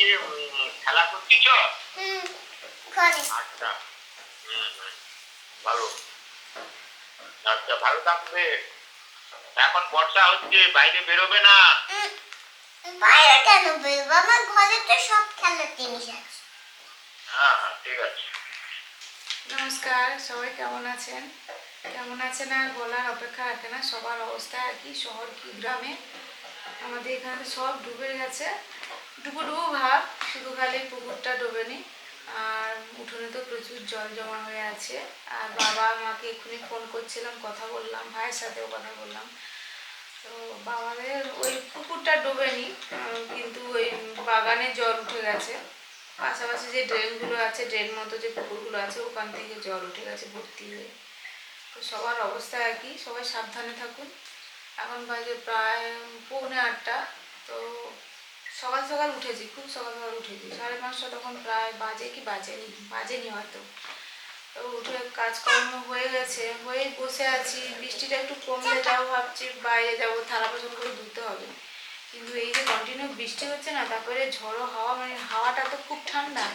কি খেলা করছিস আচ্ছা। ভালো। আচ্ছা ভালো থাকবে। এখন বর্ষা হচ্ছে বাইরে বেরোবে না? বাইরে কেন বেরোবো? আমার ঘরে তো সব খেলার জিনিস আছে। হ্যাঁ হ্যাঁ ঠিক আছে। নমস্কার সবাই কেমন আছেন? কেমন আছেন আর বলার অপেক্ষা রাখে না সবার অবস্থা আর কি শহর কি গ্রামে? আমাদের এখানে সব ডুবে গেছে। ডুবো ভাব শুধু খালি পুকুরটা ডোবেনি আর উঠোনে তো প্রচুর জল জমা হয়ে আছে। আর বাবা মাকে এক্ষুনি ফোন করছিলাম, কথা বললাম, ভাইয়ের সাথেও কথা বললাম। তো বাবাদের ওই পুকুরটা ডোবেনি কিন্তু ওই বাগানে জল উঠে গেছে। পাশাপাশি যে ড্রেনগুলো আছে, ড্রেন মতো যে পুকুরগুলো আছে, ওখান থেকে জল উঠে গেছে ভর্তি হয়ে। তো সবার অবস্থা একই, সবাই সাবধানে থাকুন। এখন বাজে প্রায় পৌনে আটটা, তো সকাল সকাল উঠেছি, খুব সকাল সকাল উঠেছি। সাড়ে পাঁচটা তখন প্রায় বাজে কি বাজেনি বাজেনি হয়তো। তো উঠে কাজকর্ম হয়ে গেছে, হয়ে বসে আছি। বৃষ্টিটা একটু কমলে যাও ভাবছি বাইরে যাব, থালা বাসন করে ধুতে হবে। কিন্তু এই যে কন্টিনিউ বৃষ্টি হচ্ছে না, তারপরে ঝড়ো হাওয়া মানে হাওয়াটা তো খুব ঠান্ডা।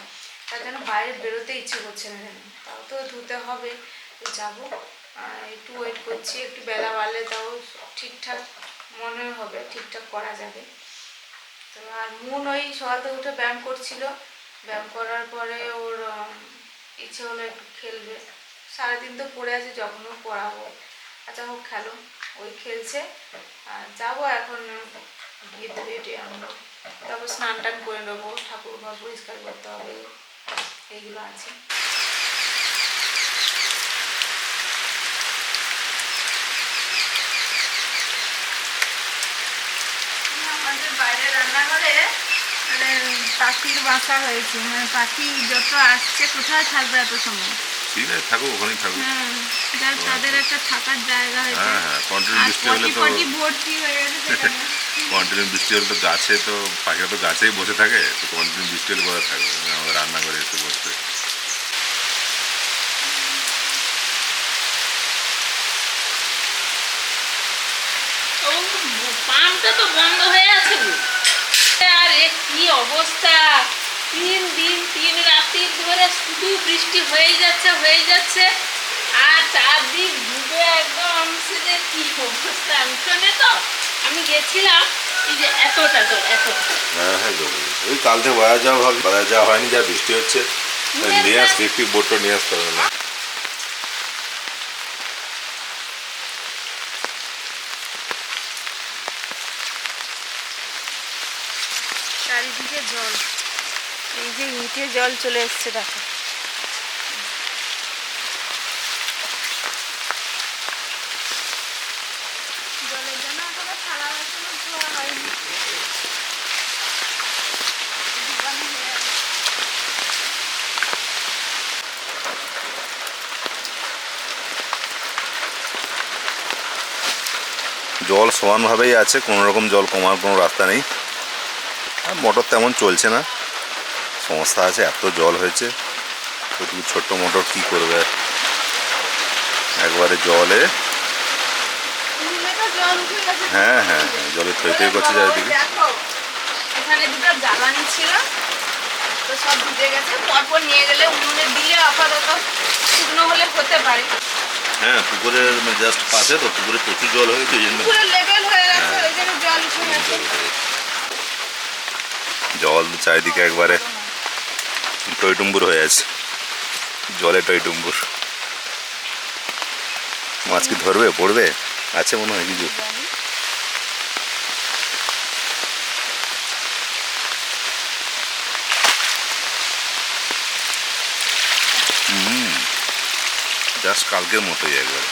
তার জন্য বাইরে বেরোতে ইচ্ছে করছে না যেন। তাও তো ধুতে হবে, তো যাব। একটু ওয়েট করছি, একটু বেলা বাড়লে তাও ঠিকঠাক মনে হবে, ঠিকঠাক করা যাবে। তো আর মন ওই সকালে উঠে ব্যায়াম করছিল। ব্যায়াম করার পরে ওর ইচ্ছে হলো একটু খেলবে। সারাদিন তো পড়ে আছে যখনও পড়াবো। আচ্ছা হোক, খেলো। ওই খেলছে। আর যাব এখন, গিয়ে ধুয়ে টুয়ে আনব। তারপর স্নান টান করে নেব। ঠাকুর ঘর পরিষ্কার করতে হবে। এইগুলো আছে আমাদের বাইরে রান্নাঘরে মানে পাখির বাসা হয়েছে মানে পাখি যত আসছে কোথায় থাকবে এত সময়? ঠিক আছে থাকুক ওখানেই থাকুক। হ্যাঁ যার তাদের একটা থাকার জায়গা হয়েছে। হ্যাঁ হ্যাঁ কন্টিনিউ বৃষ্টি হলে তো ভর্তি হয়ে গেছে কন্টিনিউ বৃষ্টি হলে তো গাছে তো পাখিরা তো গাছেই বসে থাকে তো কন্টিনিউ বৃষ্টি হলে কোথায় থাকবে? আমাদের রান্নাঘরে এসে বসতে ও পাম্পটা তো বন্ধ হয়ে আছে গো। আর এ কি অবস্থা। তিন দিন তিন রাত্রি ধরে শুধু বৃষ্টি হয়ে যাচ্ছে হয়ে যাচ্ছে। আর চারদিক ডুবে একদম সে যে কি অবস্থা? শোনে তো আমি গেছিলাম এই যে এতটা তো এতটা। হ্যাঁ হ্যাঁ ওই কাল থেকে বাজার যাওয়া হয় বাজার যাওয়া হয়নি যা বৃষ্টি হচ্ছে নিয়ে আসতে একটি বোটটা নিয়ে আসতে হবে না চারিদিকে জল এই যে ইটে জল চলে এসছে, দেখো। জল সমানভাবেই আছে, কোনো রকম জল কমার কোনো রাস্তা নেই। মোটর তেমন চলছে না। সমস্যা আছে এত জল হয়েছে। ওইটুকু ছোট্ট মোটর কী করবে? একবারে জলে। তো হ্যাঁ হ্যাঁ হ্যাঁ জলে থই থই করছে চারিদিকে। দেখো এখানে দুটো জ্বালানি ছিল তো সব ভিজে গেছে। পরপর নিয়ে গেলে উনুনে দিলে আপাতত শুকনো হলে হতে পারে। হ্যাঁ পুকুরের জাস্ট পাশে তো পুকুরে প্রচুর জল পুরো লেভেল হয়ে গেছে। ওই জন্য জল উঠে গেছে। জল চারিদিকে একবারে টইটুম্বুর হয়ে আছে। জলে টইটুম্বুর মাছ কি ধরবে, পড়বে? আছে মনে হয় কিছু? জাস্ট কালকের মতোই একবারে।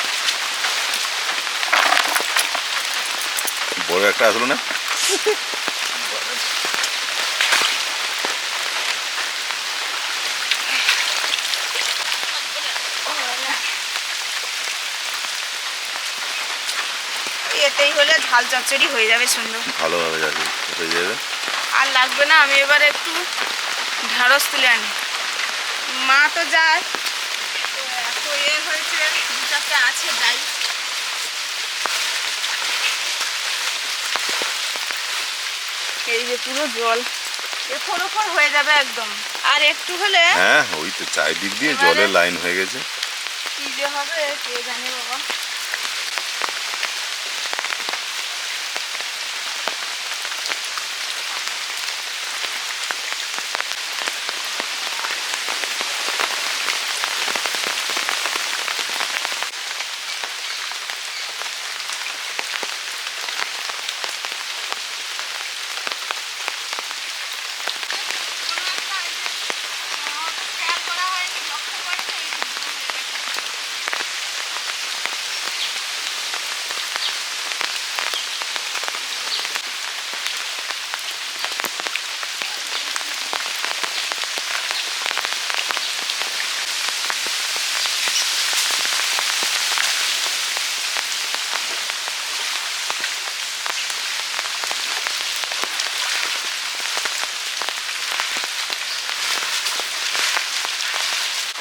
বড় একটা আসলো না এতেই হলে ঝাল চচ্চড়ি হয়ে যাবে সুন্দর। ভালোভাবে যাবে হয়ে যাবে। আর লাগবে না আমি এবার একটু ঢাড়স তুলে আনি। মা তো যায়। তো এত ইয়ে হয়েছে দু চারটে আছে যাই। এই যে পুরো জল এফোর ওফোর হয়ে যাবে একদম। আর একটু হলে হ্যাঁ ওই তো চারিদিক দিয়ে জলের লাইন হয়ে গেছে। কি যে হবে কে জানে বাবা।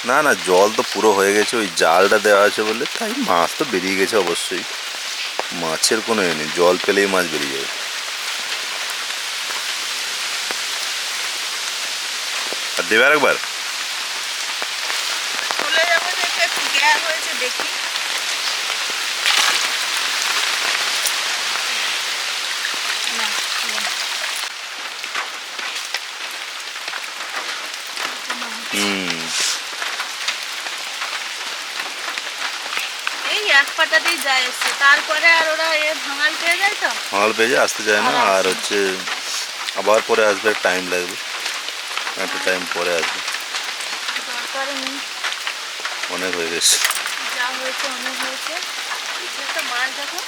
না না, জল তো পুরো হয়ে গেছে, ওই জালটা দেওয়া আছে বলে, তাই মাছ তো বেরিয়ে গেছে অবশ্যই। মাছের কোনো এ নেই, জল পেলেই মাছ বেরিয়ে যাবে। আর দেবে আরেকবার? দেখি না, না। হুম এই এক যায় এসছে তারপরে আর ওরা এ ভাঙাল পেয়ে যায় তো? মাল পেয়ে আসতে চায় না। আর হচ্ছে আবার পরে আসবে টাইম লাগবে। একটা টাইম পরে আসবে। দরকার নেই। অনেক হয়ে গেছে। যা হয়েছে অনেক হয়েছে। একটা মাছ দেখো।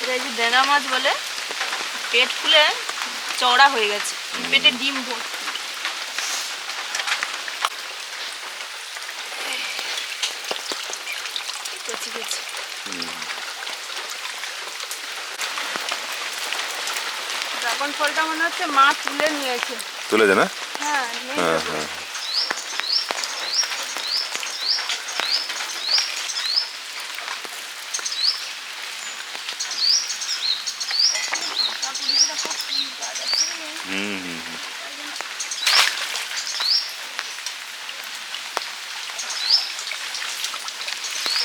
এটা যে ডেঙ্গা মাছ বলে পেট ফুলে চওড়া হয়ে গেছে। পেটে ডিম ভর্তি। কচি কচি। ড্রাগন ফলটা মনে হচ্ছে মা তুলে নিয়েছে। তুলেছে না? হ্যাঁ হ্যাঁ হ্যাঁ হুম হুম হুম।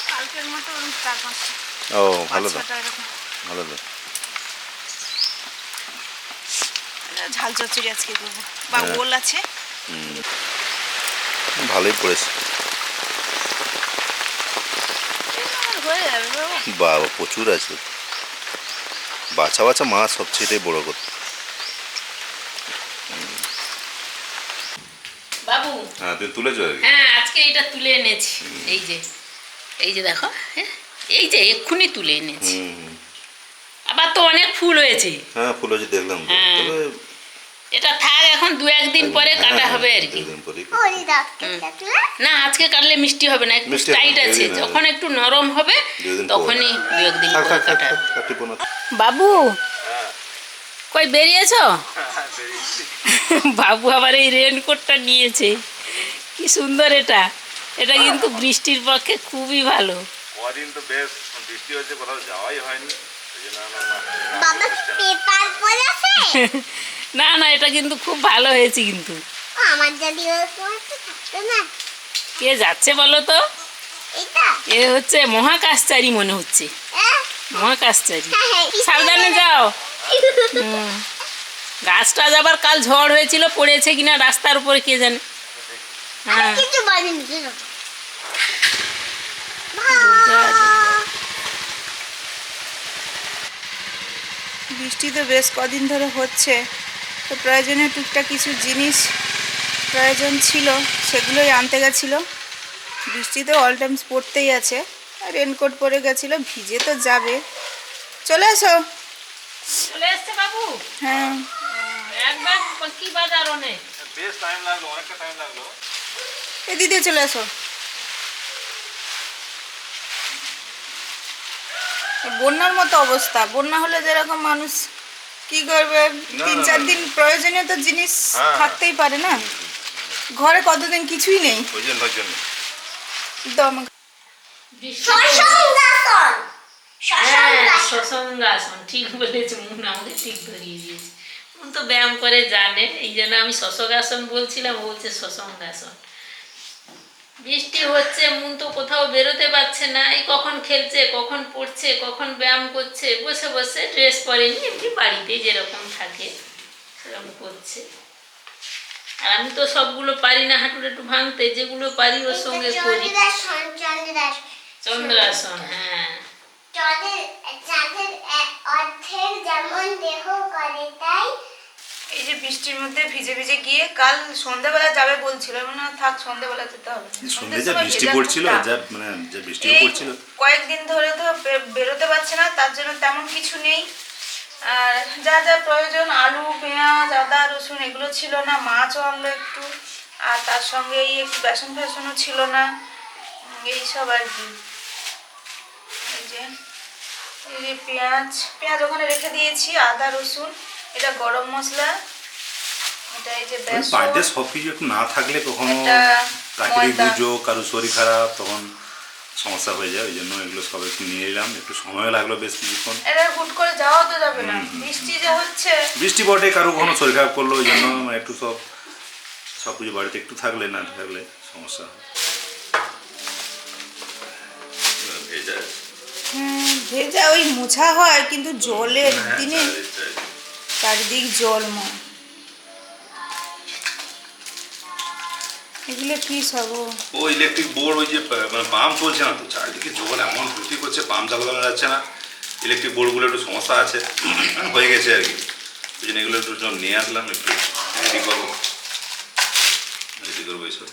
কালকের মতো ওরকম চার পাঁচটা ও ভালো ঝাল চচ্চড়ি আজকে বা হ্যাঁ। ওল আছে। ভালোই পড়েছে বাবা। প্রচুর আছে। বাছা বাছা মাছ সবচেয়ে বড় কথা বাবু। হ্যাঁ তুই তুলেছো হ্যাঁ আজকে এটা তুলে এনেছি। এই যে এই যে দেখো হ্যাঁ, এই যে এক্ষুনি তুলে এনেছি। আবার তো অনেক ফুল হয়েছে। হ্যাঁ ফুল আছে দেখলাম হ্যাঁ। এটা থাক এখন দু একদিন। পরে হ্যাঁ, কাটা হ্যাঁ, হবে আর কি। না আজকে কাটলে মিষ্টি হবে না একটু টাইট আছে। যখন একটু নরম হবে তখনই দু একদিন পরে কাটা। বাবু কই বেরিয়েছ? বাবু আবার এই রেনকোটটা নিয়েছে। কি সুন্দর এটা। এটা কিন্তু বৃষ্টির পক্ষে খুবই ভালো। কদিন তো বেশ বৃষ্টি হচ্ছে কোথাও যাওয়াই হয়নি। না, না, এটা কিন্তু খুব ভালো হয়েছে কিন্তু। আমার যদি ওরকম একটা থাকতো না। কে যাচ্ছে বলো তো? এ হচ্ছে মহাকাশচারী মনে হচ্ছে। মহাকাশচারী। হ্যাঁ, হ্যাঁ, সাবধানে যাও। গাছটা আবার কাল ঝড় হয়েছিল পড়েছে কিনা রাস্তার উপরে কে জানে। হ্যাঁ কিছু বলিনি কেন বৃষ্টি তো বেশ কদিন ধরে হচ্ছে। তো প্রয়োজনীয় টুকটাক কিছু জিনিস প্রয়োজন ছিল সেগুলোই আনতে গেছিল। বৃষ্টিতে অল টাইমস পড়তেই আছে রেনকোট পরে গেছিল ভিজে তো যাবে। চলে এসো। চলে এসছে বাবু? হ্যাঁ। একবার কি বাজার অনেক। বেশ টাইম লাগল অনেকটা টাইম লাগল। এ দিদি চলে এসো। বন্যার মতো অবস্থা। বন্যা হলে যেরকম মানুষ কি করবে? তিন চার দিন প্রয়োজনীয় তো জিনিস হ্যাঁ। থাকতেই পারে না? ঘরে কতদিন কিছুই নেই। ওই জন্য দম শশঙ্গাসন। হ্যাঁ শশঙ্গাসন ঠিক বলেছে মুন আমাকে ঠিক ধরিয়ে দিয়েছে। মুন তো ব্যায়াম করে জানে এই জন্য আমি শশকাসন বলছিলাম বলছে শশঙ্গাসন। বৃষ্টি হচ্ছে মন তো কোথাও বেরোতে পারছে না। এই কখন খেলছে কখন পড়ছে কখন ব্যায়াম করছে বসে বসে ড্রেস পরেনি এমনি বাড়িতে যেরকম থাকে সেরকম করছে। আর আমি তো সবগুলো পারি না হাঁটু একটু ভাঙতে যেগুলো পারি ওর সঙ্গে করি। চন্দ্রাসন হ্যাঁ। যেমন দেহ করে তাই এই যে বৃষ্টির মধ্যে ভিজে ভিজে গিয়ে কাল সন্ধ্যাবেলা যাবে বলছিল মানে থাক সন্ধ্যাবেলা যেতে হবে। সন্ধ্যে যা বৃষ্টি পড়ছিল যা মানে যা বৃষ্টিও এই পড়ছিল। কয়েকদিন ধরে তো বেরোতে পারছে না তার জন্য তেমন কিছু নেই। আর যা যা প্রয়োজন আলু পেঁয়াজ আদা রসুন এগুলো ছিল না মাছও আনলো একটু। আর তার সঙ্গে এই একটু বেসন ফেসনও ছিল না। উম, এইসব আর কি। এই যে এই যে পেঁয়াজ পেঁয়াজ ওখানে রেখে দিয়েছি আদা রসুন। এটা গরম মশলা এটা এই যে ওই বেসন বাড়িতে সব কিছু একটু না থাকলে কখনো ময়দা। দুর্যোগ কারও শরীর খারাপ তখন সমস্যা হয়ে যায় ওই জন্য এগুলো সব একটু নিয়ে এলাম একটু সময় লাগল বেশ কিছুক্ষণ। এটা হুট করে যাওয়া তো যাবে না। বৃষ্টি যে হচ্ছে। বৃষ্টি বটে কারও কখনো শরীর খারাপ করল ওই জন্য মানে একটু সব সব কিছু বাড়িতে একটু থাকলে না থাকলে সমস্যা হয়। ভেজা হ্যাঁ, ভেজা ওই মোছা হয় কিন্তু জলের হ্যাঁ, দিনে চারিদিক জলময়। এগুলো কি সব? ও? ইলেকট্রিক বোর্ড ওই যে মানে পাম্প চলছে না তো? চারিদিকে জল এমন ক্ষতি করছে পাম্প চালানো যাচ্ছে না। ইলেকট্রিক বোর্ডগুলো একটু সমস্যা আছে হয়ে গেছে আর কি। ওই জন্য এগুলো একটু নিয়ে আসলাম একটু রেডি করব। রেডি করব এইসব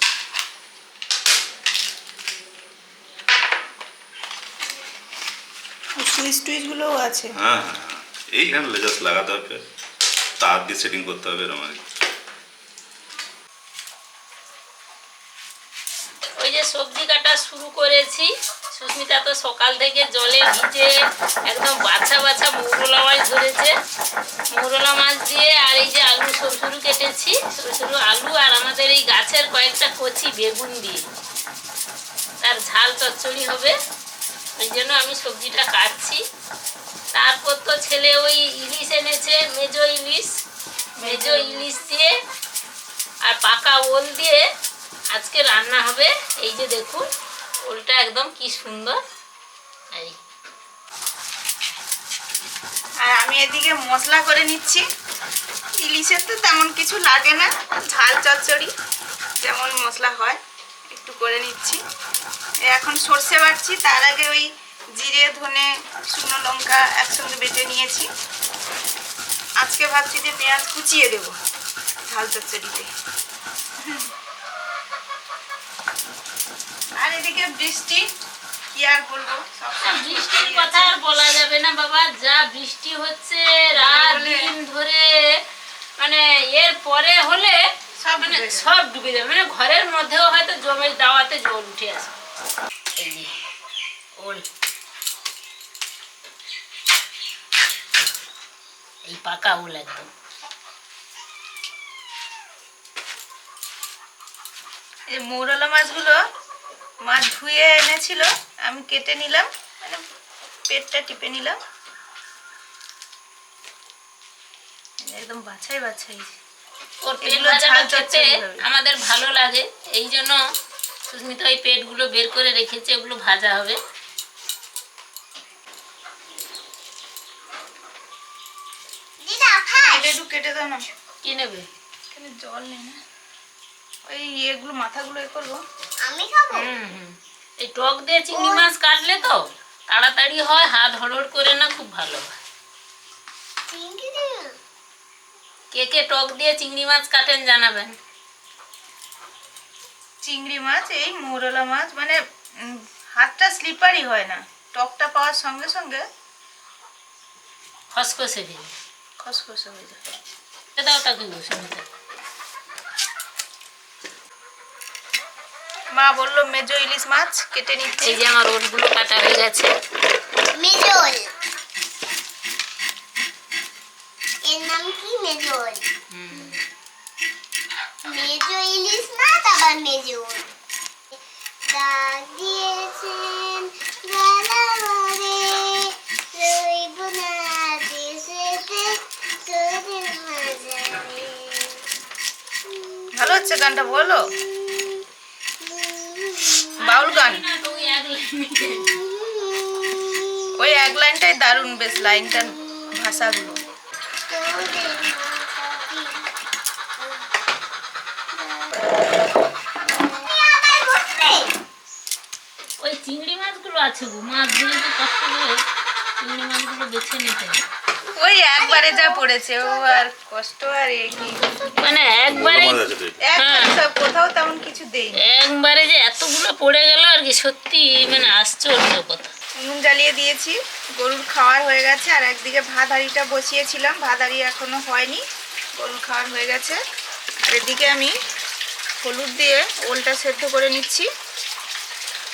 সুইচ টুইচগুলোও আছে? হ্যাঁ হ্যাঁ হ্যাঁ। এইখানে জাস্ট লাগাতে হবে। তার দিয়ে সেটিং করতে হবে এরকম আর ওই যে সবজি কাটা শুরু করেছি। সুস্মিতা তো সকাল থেকে জলে ভিজে একদম বাছা বাছা মৌরলা মাছ ধরেছে। মৌরলা মাছ দিয়ে আর এই যে আলু সরু কেটেছি। সরু সরু আলু আর আমাদের এই গাছের কয়েকটা কচি বেগুন দিয়ে। তার ঝাল চচ্চড়ি হবে। ওই জন্য আমি সবজিটা কাটছি। তারপর তো ছেলে ওই ইলিশ এনেছে মেজো ইলিশ মেজো ইলিশ দিয়ে আর পাকা ওল দিয়ে আজকে রান্না হবে। এই যে দেখুন ওলটা একদম কি সুন্দর। এই। আর আমি এদিকে মশলা করে নিচ্ছি। ইলিশের তো তেমন কিছু লাগে না ঝাল চচ্চড়ি যেমন মশলা হয় একটু করে নিচ্ছি। এখন সর্ষে বাটছি তার আগে ওই জিরে ধনে শুকনো লঙ্কা একসঙ্গে বেটে নিয়েছি। আজকে ভাবছি যে পেঁয়াজ কুচিয়ে দেবো ঝাল চচ্চড়িতে। আর এদিকে বৃষ্টি কি আর বলব? বৃষ্টির কথা আর বলা যাবে না বাবা যা বৃষ্টি হচ্ছে রাত দিন ধরে মানে এর পরে হলে সব মানে সব ডুবে যাবে। মানে ঘরের মধ্যেও হয়তো জমের দাওয়াতে জল উঠে আসে ওল এই পাকা ওল একদম এই মৌরলা মাছগুলো মাছ ধুয়ে এনেছিল আমি কেটে নিলাম মানে পেটটা টিপে নিলাম একদম বাছাই বাছাই ওর পেট ভাজাটা খেতে আমাদের ভালো লাগে এই জন্য সুস্মিতা ওই পেটগুলো বের করে রেখেছে ওগুলো ভাজা হবে দিদা খাস এটা একটু কেটে দাও না। কি নেবে? এখানে জল নেই না। ওই এগুলো মাথাগুলো এ করব। আমি খাব? হুম হুম। এই টক দিয়ে চিংড়ি মাছ কাটলে তো তাড়াতাড়ি হয় হাত হড়হড় করে না খুব ভালো হয়। কে কে টক দিয়ে চিংড়ি মাছ কাটেন জানাবেন। চিংড়ি মাছ এই মৌরলা মাছ মানে হাতটা স্লিপারই হয় না। টকটা পাওয়ার সঙ্গে সঙ্গে খসখসে দিন খসখসে হয়ে যায়। দাও তাকে সুমিতা মা বলল মেজো ইলিশ মাছ কেটে নিচ্ছে এই যে আমার ওটগুলো কাটা হয়ে গেছে। মেজল এর নাম কি মেজল হুম। মেজো ইলিশ মাছ আবার মেজল হচ্ছে গানটা বলো? বাউল গান। ওই এক লাইনটাই দারুণ বেশ লাইনটার ভাষাগুলো। ওই চিংড়ি মাছগুলো আছে গো, মাছগুলো কষ্ট করে চিংড়ি মাছগুলো বেছে নিতে। ওই একবারে যা পড়েছে ও আর কষ্ট আর এ কি। মানে। একবারে হ্যাঁ। সব কোথাও তেমন কিছু দেই একবারে যে এতগুলো পড়ে গেল আর কি সত্যি মানে আশ্চর্য কথা। উনুন জ্বালিয়ে দিয়েছি গরুর খাওয়ার হয়ে গেছে আর একদিকে ভাত হাঁড়িটা বসিয়েছিলাম ভাত হাঁড়ি এখনও হয়নি গরুর খাওয়ার হয়ে গেছে। আর এদিকে আমি হলুদ দিয়ে ওলটা সেদ্ধ করে নিচ্ছি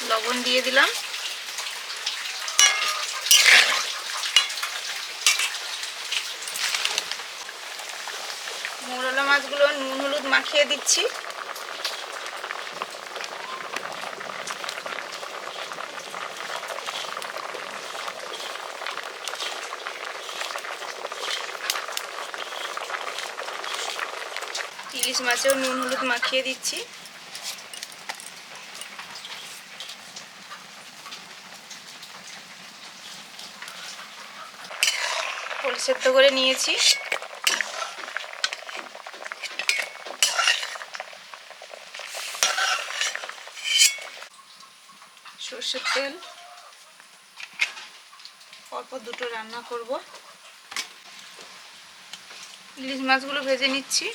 লবণ দিয়ে দিলাম মৌরলা মাছগুলো নুন হলুদ মাখিয়ে দিচ্ছি। ইলিশ মাছেও নুন হলুদ মাখিয়ে দিচ্ছি। সেদ্ধ করে নিয়েছি। সর্ষের তেল। অল্প দুটো রান্না করব। ইলিশ মাছগুলো ভেজে নিচ্ছি।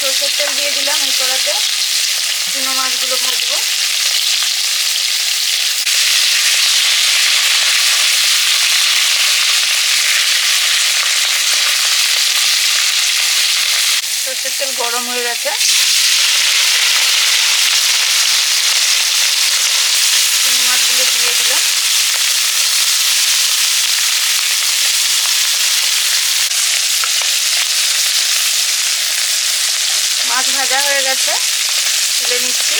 সরষের তেল দিয়ে দিলাম এই কড়াতে। চুনো মাছগুলো ভাজবো। সরষের তেল গরম হয়ে গেছে। চুনো মাছগুলো দিয়ে দিলাম। মাছ ভাজা হয়ে গেছে। তুলে নিচ্ছি।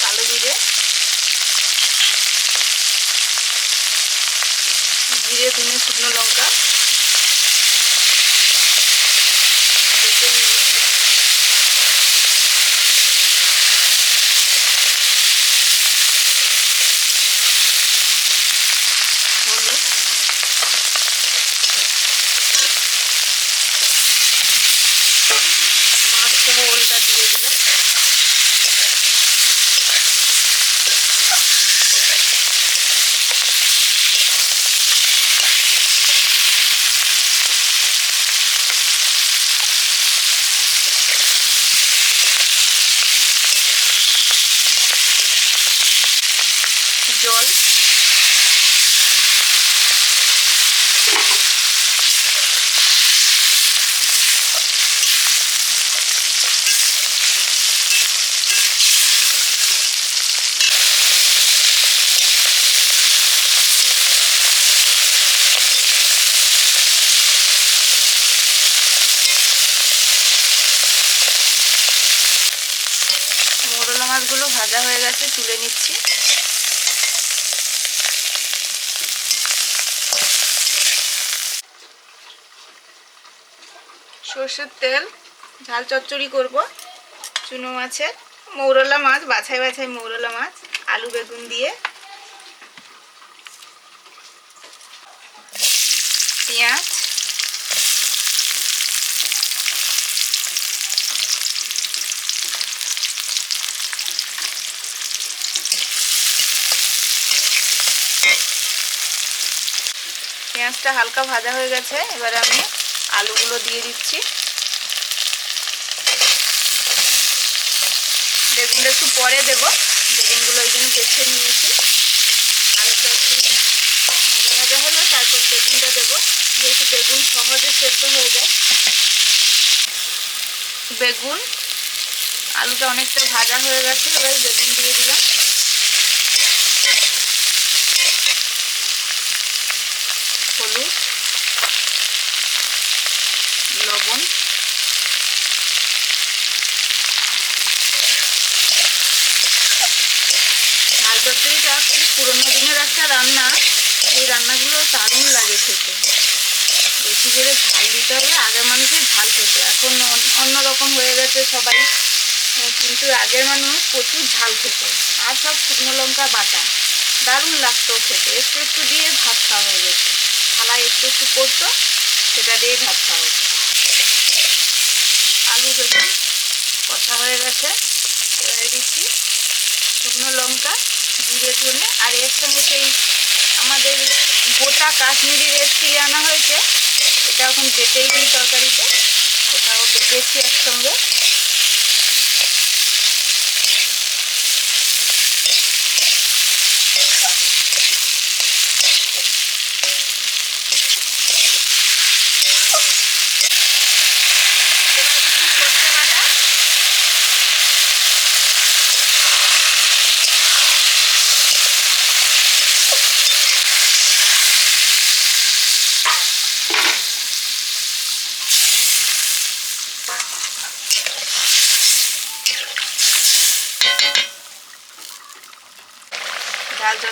কালো জিরে। জিরে শুকনো লঙ্কা বেটে নিয়েছি হলুদ মাছ সহ ওলটা দিয়ে দিলাম জল মোরলা মাছগুলো ভাজা হয়ে গেছে, তুলে নিচ্ছি। সর্ষের তেল, ঝাল চচ্চড়ি করব। চুনো মাছের মৌরলা মাছ, বাছাই বাছাই মৌরলা মাছ, আলু বেগুন দিয়ে। পেঁয়াজ পেঁয়াজটা হালকা ভাজা হয়ে গেছে, এবারে আমি আলুগুলো দিয়ে দিচ্ছি। বেগুনটা একটু পরে দেবো, বেগুনগুলো ওই জন্য বেছে নিয়েছি। আলুটা একটু ভাজা ভাজা হলো, তারপর বেগুনটা দেবো। যেহেতু বেগুন সহজে সেদ্ধ হয়ে যায়। বেগুন, আলুটা অনেকটা ভাজা হয়ে গেছে, এবার বেগুন দিয়ে দিলাম। হলুদ, লবণ ঝাল চচ্চড়িটা পুরোনো দিনের একটা রান্না, এই রান্নাগুলো দারুণ লাগে খেতে। বেশি করে ঝাল দিতে হবে আগের মানুষই ঝাল খেতে। এখন অন- অন্যরকম হয়ে গেছে সবাই। কিন্তু আগের মানুষ প্রচুর ঝাল খেত। আর সব শুকনো লঙ্কা বাটা। দারুণ লাগতো খেতে। একটু একটু দিয়ে ভাত খাওয়া হয়ে গেছে। থালায় একটু একটু করতো সেটা দিয়ে ভাত খাওয়া আলু বেগুন কষা হয়ে গেছে দিচ্ছি শুকনো লঙ্কা, জিরে ধনে, আর এর সঙ্গে সেই আমাদের গোটা কাশ্মীরি রেড চিলি আনা হয়েছে এটা এখন বেটেই দিই তরকারিতে ওটাও বেটেছি একসঙ্গে এবার দিচ্ছি সর্ষে বাটা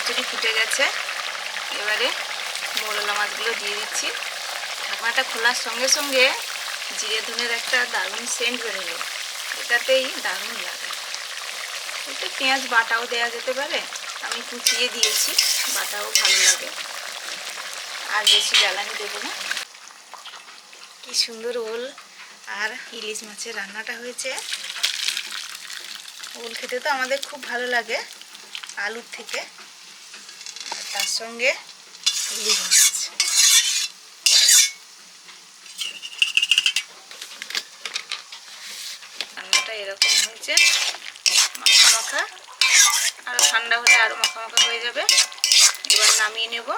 ডাল ফুটে গেছে। এবারে মোরলা মাছগুলো দিয়ে দিচ্ছি। ঢাকনাটা খোলার সঙ্গে সঙ্গে জিরে ধনের একটা দারুণ সেন্ট বেরোলো এটাতেই দারুণ লাগে। একটু পেঁয়াজ বাটাও দেওয়া যেতে পারে। আমি কুচিয়ে দিয়েছি, বাটাও ভালো লাগে। আর বেশি জ্বালানি দেবো না। কি সুন্দর ওল আর ইলিশ মাছের রান্নাটা হয়েছে। ওল খেতে তো আমাদের খুব ভালো লাগে, আলুর থেকে। সঙ্গে ইলিশ রান্নাটা এরকম হয়েছে, মাখা মাখা। আরও ঠান্ডা হলে আরও মাখা মাখা হয়ে যাবে। এবার নামিয়ে নেব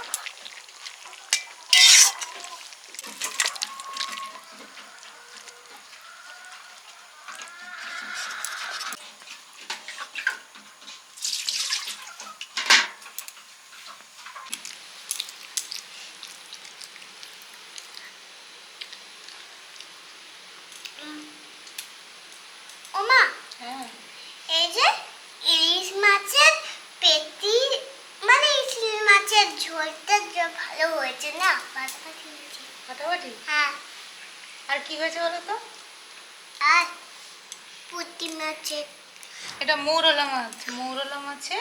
ওমা হ্যাঁ এই যে ইলিশ মাছের পেটি মানে ইলিশ মাছের ঝোলটা যে ভালো হয়েছে না পাতাপাতি হয়েছে ফাটাফাটি হ্যাঁ আর কি হয়েছে বলো তো আর পুঁটি মাছের এটা মৌরলা মাছ মৌরলা মাছে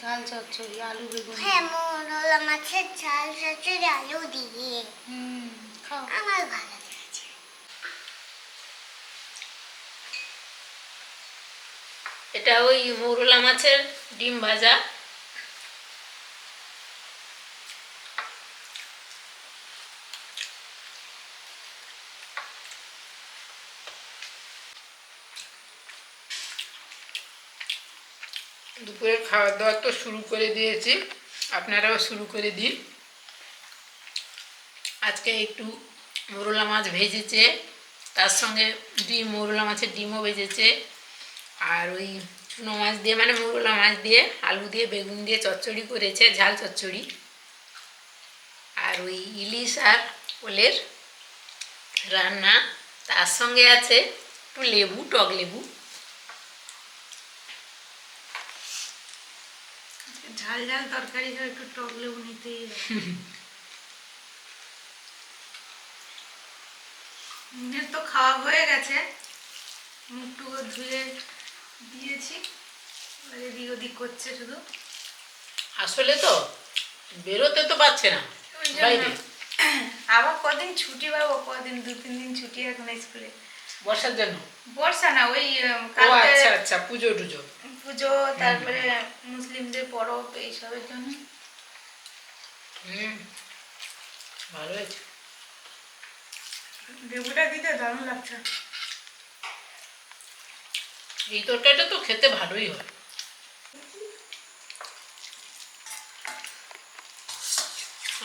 ঝাল চচ্চড়ি আলু বেগুন হ্যাঁ মোরলা মাছের ঝাল চচ্চড়ি আলু দিয়ে। হুম খাও। আমার ভালো লেগেছে। এটা ওই মৌরলা মাছের ডিম ভাজা। দুপুরে খাওয়া দাওয়া তো শুরু করে দিয়েছি। আপনারাও শুরু করে দিন। আজকে একটু মোরলা মাছ ভেজেছে, তার সঙ্গে ডিম, মোরলা মাছের ডিমও ভেজেছে। আর ওই চুনো মাছ দিয়ে মানে মোরলা মাছ দিয়ে, আলু দিয়ে, বেগুন দিয়ে চচ্চড়ি করেছে, ঝাল চচ্চড়ি। আর ওই ইলিশ আর ওলের রান্না, তার সঙ্গে আছে একটু লেবু, টক লেবু। ঝাল ঝাল তরকারি হয় একটু টক লেবু নিতেই মেয়ের তো খাওয়া হয়ে গেছে। মুখটুকু ধুয়ে দিয়েছি। এদিক ওদিক করছে শুধু। আসলে তো বেরোতে তো পারছে না। বাইরে। আবার কদিন ছুটি পাবো কদিন দু তিন দিন ছুটি এখন স্কুলে। বর্ষার জন্য? বর্ষা না ওই আচ্ছা আচ্ছা পুজো টুজো। পুজো তারপরে মুসলিমদের পরব এইসবের জন্য। হুম ভালো হয়েছে। লেবুটা দিতে দারুণ লাগছে। এই তরকারিটা তো খেতে ভালোই হয়।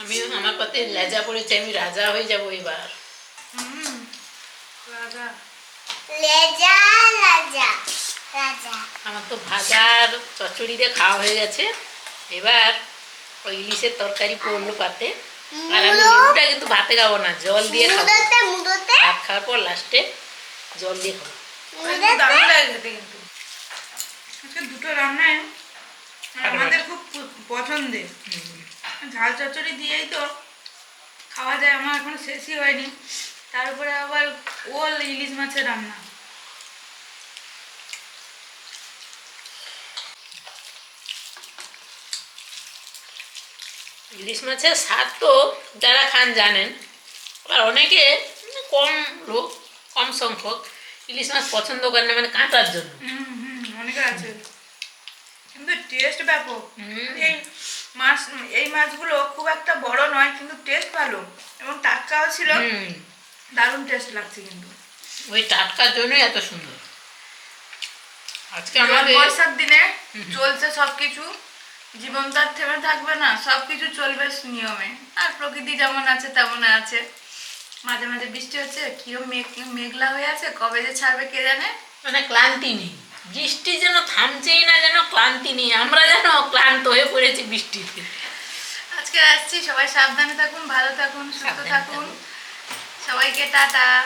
আমি আমার পাতে লেজা পড়েছে আমি রাজা হয়ে যাব এবার। হুম রাজা। লেজা রাজা রাজা। আমার তো ভাজার চচ্চড়ি দিয়ে খাওয়া হয়ে গেছে। এবার ওই ইলিশের তরকারি পড়ল পাতে। আর আমি? লেবুটা কিন্তু ভাতে খাব না জল দিয়ে খাব। মুদোতে মুদোতে ভাত খাওয়ার পর লাস্টে জল দিয়ে খাব। কিন্তু দারুণ লাগে খেতে কিন্তু। আজকে দুটো রান্নায় আমাদের খুব পছন্দের। ঝাল চচ্চড়ি দিয়েই তো খাওয়া যায় আমার এখন শেষই হয়নি। তার উপরে আবার ওল ইলিশ মাছের রান্না। ইলিশ মাছের স্বাদ তো যারা খান জানেন। আবার অনেকে কম লোক কম সংখ্যক ইলিশ মাছ পছন্দ করে না মানে কাঁটার জন্য। অনেকে আছে। কিন্তু টেস্ট ব্যাপক এই মাছ এই মাছগুলো খুব একটা বড় নয় কিন্তু টেস্ট ভালো। এবং টাটকাও ছিল হুম। দারুণ টেস্ট লাগছে কিন্তু। ওই টাটকার জন্যই এত সুন্দর। আজকে আমাদের বর্ষার দিনে চলছে সবকিছু। জীবন তো আর থেমে থাকবে না সব কিছু চলবে নিয়মে। আর প্রকৃতি যেমন আছে তেমন আছে। মাঝে মাঝে বৃষ্টি হচ্ছে কিও মেঘ মেঘলা হয়ে আছে কবে যে ছাড়বে কে জানে? মানে ক্লান্তি নেই। বৃষ্টি যেন থামছেই না যেন ক্লান্তি নেই। আমরা যেন ক্লান্ত হয়ে পড়েছি বৃষ্টিতে আজকে আসছি সবাই সাবধানে থাকুন ভালো থাকুন সুস্থ থাকুন থাকুন। সবাইকে টাটা।